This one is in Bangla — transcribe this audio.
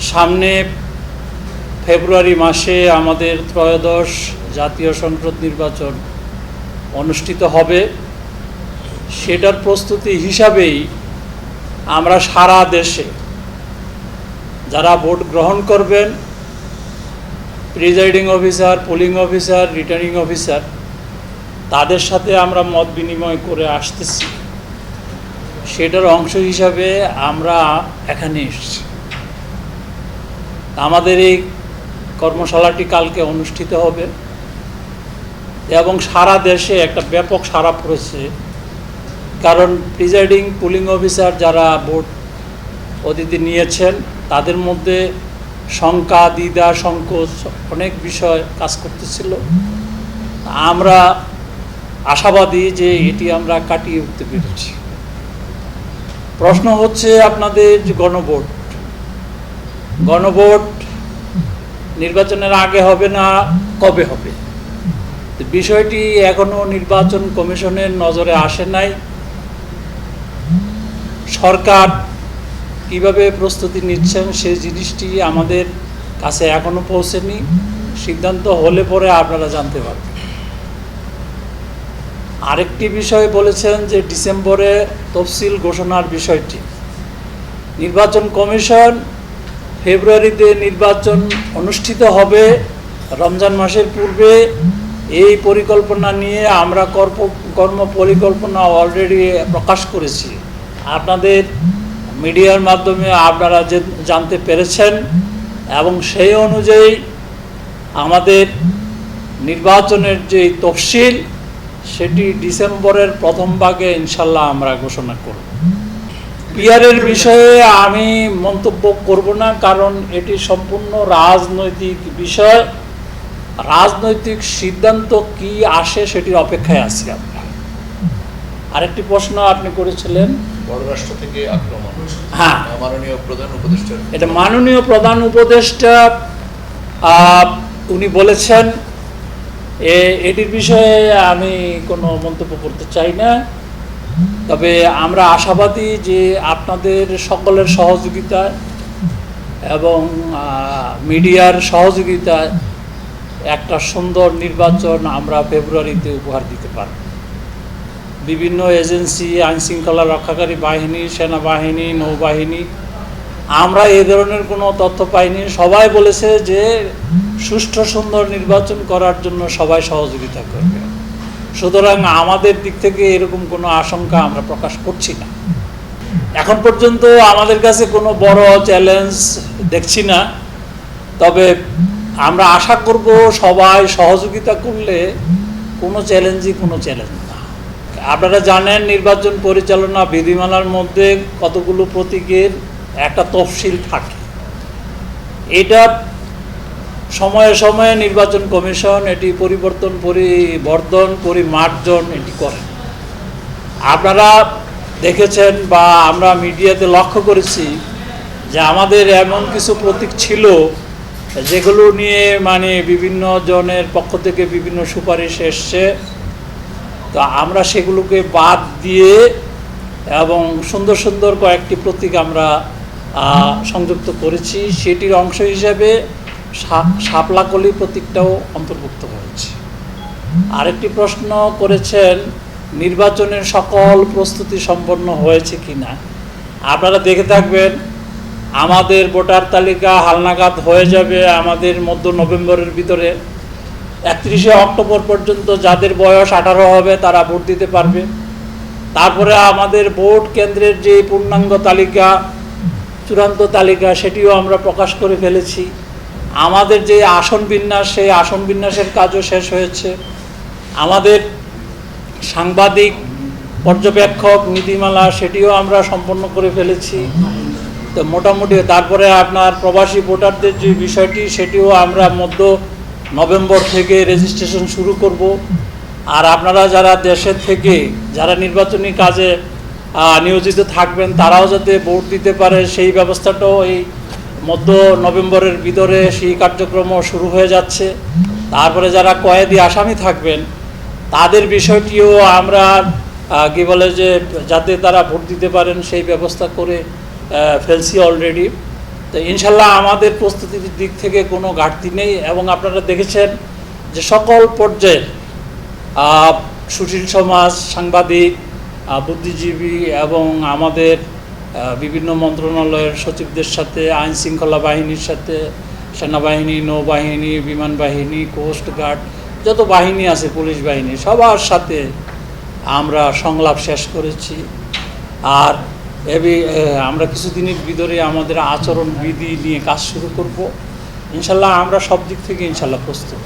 সামনে ফেব্রুয়ারি মাসে আমাদের ত্রয়োদশ জাতীয় সংসদ নির্বাচন অনুষ্ঠিত হবে। সেটার প্রস্তুতি হিসাবেই আমরা সারা দেশে যারা ভোট গ্রহণ করবেন, presiding officer, polling officer, returning officer, তাদের সাথে আমরা মত বিনিময় করে আসতেছি। সেটার অংশ হিসাবে আমরা এখানে এসেছি। আমাদের এই কর্মশালাটি কালকে অনুষ্ঠিত হবে এবং সারা দেশে একটা ব্যাপক সাড়া পড়েছে। কারণ প্রিজাইডিং, পুলিং অফিসার যারা ভোট অতিথি নিয়েছেন, তাদের মধ্যে শঙ্কা, দ্বিধা, সংকোচ অনেক বিষয় কাজ করতেছিল। আমরা আশাবাদী যে এটি আমরা কাটিয়ে উঠতে পেরেছি। প্রশ্ন হচ্ছে আপনাদের যে গণভোট গণভোট নির্বাচনের আগে হবে না, কবে হবে? বিষয়টি এখনও নির্বাচন কমিশনের নজরে আসে নাই। সরকার কীভাবে প্রস্তুতি নিচ্ছেন সেই জিনিসটি আমাদের কাছে এখনও পৌঁছেনি। সিদ্ধান্ত হলে পরে আপনারা জানতে পারবেন। আরেকটি বিষয় বলেছেন যে ডিসেম্বরে তফসিল ঘোষণার বিষয়টি। নির্বাচন কমিশন ফেব্রুয়ারিতে নির্বাচন অনুষ্ঠিত হবে। রমজান মাসের পূর্বে এই পরিকল্পনা নিয়ে আমরা কর্ম কর্ম পরিকল্পনা অলরেডি প্রকাশ করেছি। আপনাদের মিডিয়ার মাধ্যমে আপনারা যে, জানতে পেরেছেন এবং সেই অনুযায়ী আমাদের নির্বাচনের যে তফসিল, সেটি ডিসেম্বরের প্রথম ভাগে ইনশাল্লাহ আমরা ঘোষণা করব। পিয়ারের বিষয়ে আমি মন্তব্য করব না কারণ এটি সম্পূর্ণ রাজনৈতিক বিষয়। রাজনৈতিক সিদ্ধান্ত কি আসে সেটির অপেক্ষায় আছি আমরা। আরেকটি প্রশ্ন আপনি করেছিলেন। পররাষ্ট্র থেকে আক্রমণ। হ্যাঁ। মাননীয় প্রধান উপদেষ্টার এটা মাননীয় প্রধান উপদেষ্টা উনি বলেছেন এ এটির বিষয়ে আমি কোনো মন্তব্য করতে চাই না। তবে আমরা আশাবাদী যে আপনাদের সকলের সহযোগিতায় এবং মিডিয়ার সহযোগিতায় একটা সুন্দর নির্বাচন আমরা ফেব্রুয়ারিতে উপহার দিতে পারব। বিভিন্ন এজেন্সি, আইনশৃঙ্খলা রক্ষাকারী বাহিনী, সেনাবাহিনী, নৌবাহিনী, আমরা এ ধরনের কোনো তথ্য পাইনি। সবাই বলেছে যে সুষ্ঠু সুন্দর নির্বাচন করার জন্য সবাই সহযোগিতা করবে। সুতরাং আমাদের দিক থেকে এরকম কোনো আশঙ্কা আমরা প্রকাশ করছি না। এখন পর্যন্ত আমাদের কাছে কোনো বড় চ্যালেঞ্জ দেখছি না। তবে আমরা আশা করব সবাই সহযোগিতা করলে কোনো চ্যালেঞ্জই কোনো চ্যালেঞ্জ না। আপনারা জানেন নির্বাচন পরিচালনা বিধিমালার মধ্যে কতগুলো প্রতীকের একটা তফসিল থাকে। এটা সময়ে সময়ে নির্বাচন কমিশন এটি পরিবর্তন, পরিবর্ধন, পরিমার্জন এটি করে। আপনারা দেখেছেন বা আমরা মিডিয়াতে লক্ষ্য করেছি যে আমাদের এমন কিছু প্রতীক ছিল যেগুলো নিয়ে মানে বিভিন্ন জনের পক্ষ থেকে বিভিন্ন সুপারিশ এসছে। তো আমরা সেগুলোকে বাদ দিয়ে এবং সুন্দর সুন্দর কয়েকটি প্রতীক আমরা সংযুক্ত করেছি। সেটির অংশ হিসেবে শাপলাকলি প্রতীকটাও অন্তর্ভুক্ত হয়েছে। আরেকটি প্রশ্ন করেছেন, নির্বাচনের সকল প্রস্তুতি সম্পন্ন হয়েছে কি না আপনারা দেখে থাকবেন, আমাদের ভোটার তালিকা হালনাগাদ হয়ে যাবে আমাদের মধ্য নভেম্বরের ভিতরে। একত্রিশে অক্টোবর পর্যন্ত যাদের বয়স আঠারো হবে, তারা ভোট দিতে পারবে। তারপরে আমাদের ভোট কেন্দ্রের যে পূর্ণাঙ্গ তালিকা, চূড়ান্ত তালিকা, সেটিও আমরা প্রকাশ করে ফেলেছি। আমাদের যে আসন বিন্যাস, সেই আসন বিন্যাসের কাজও শেষ হয়েছে। আমাদের সাংবাদিক, পর্যবেক্ষক, নীতিমালা, সেটিও আমরা সম্পন্ন করে ফেলেছি। তো মোটামুটি তারপরে আপনার প্রবাসী ভোটারদের যে বিষয়টি, সেটিও আমরা মধ্য নভেম্বর থেকে রেজিস্ট্রেশন শুরু করব। আর আপনারা যারা দেশের থেকে, যারা নির্বাচনী কাজে নিয়োজিত থাকবেন, তারাও যাতে ভোট দিতে পারে, সেই ব্যবস্থাটাও এই মধ্য নভেম্বরের ভিতরে সেই কার্যক্রম শুরু হয়ে যাচ্ছে। তারপরে যারা কয়েদি আসামি থাকবেন, তাদের বিষয়টিও আমরা কি বলে যে, যাতে তারা ভোট দিতে পারেন সেই ব্যবস্থা করে ফেলছি অলরেডি তো ইনশাল্লাহ আমাদের প্রস্তুতির দিক থেকে কোনো ঘাটতি নেই এবং আপনারা দেখেছেন যে সকল পর্যায়ের সুশীল সমাজ, সাংবাদিক বুদ্ধিজীবী এবং আমাদের বিভিন্ন মন্ত্রণালয়ের সচিবদের সাথে আইন শৃঙ্খলা বাহিনীর সাথে, সেনাবাহিনী, নৌবাহিনী, বিমান বাহিনী, কোস্ট গার্ড, যত বাহিনী আছে, পুলিশ বাহিনী, সবার সাথে আমরা সংলাপ শেষ করেছি। আর এবি আমরা কিছুদিনের ভিতরে আমাদের আচরণ বিধি নিয়ে কাজ শুরু করব। ইনশাল্লাহ আমরা সব দিক থেকে ইনশাল্লাহ প্রস্তুত।